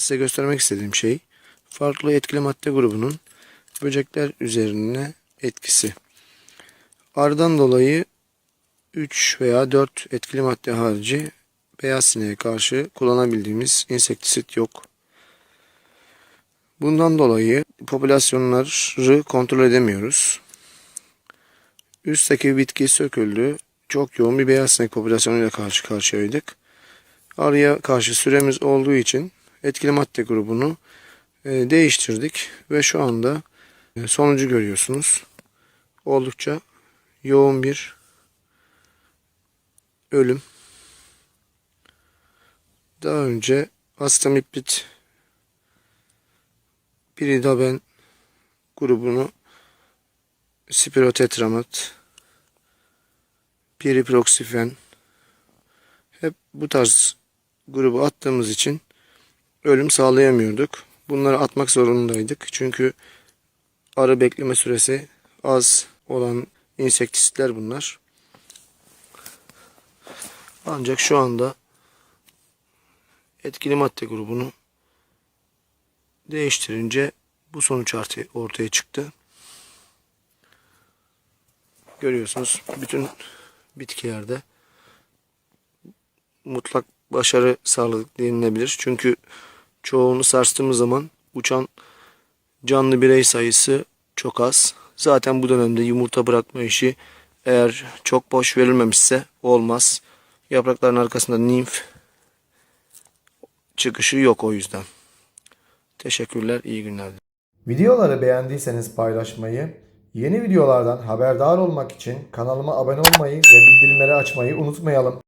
size göstermek istediğim şey farklı etkili madde grubunun böcekler üzerine etkisi. Arıdan dolayı 3 veya 4 etkili madde harici beyaz sineğe karşı kullanabildiğimiz insektisit yok. Bundan dolayı popülasyonları kontrol edemiyoruz. Üstteki bitki söküldü. Çok yoğun bir beyaz sinek popülasyonuyla karşı karşıyaydık. Arıya karşı süremiz olduğu için etkili madde grubunu e, değiştirdik ve şu anda e, sonucu görüyorsunuz. Oldukça yoğun bir ölüm. Daha önce astamiprit piridaben grubunu spirotetramat piriproksifen hep bu tarz grubu attığımız için ölüm sağlayamıyorduk. Bunları atmak zorundaydık. Çünkü arı bekleme süresi az olan insektisitler bunlar. Ancak şu anda etkili madde grubunu değiştirince bu sonuç ortaya- çıktı. Görüyorsunuz bütün bitkilerde mutlak başarı sağladık denilebilir. Çünkü çoğunu sarstığımız zaman uçan canlı birey sayısı çok az. Zaten bu dönemde yumurta bırakma işi eğer çok boş verilmemişse olmaz. Yaprakların arkasında nimf çıkışı yok o yüzden. Teşekkürler, iyi günler. Videoları beğendiyseniz paylaşmayı, yeni videolardan haberdar olmak için kanalıma abone olmayı ve bildirimleri açmayı unutmayalım.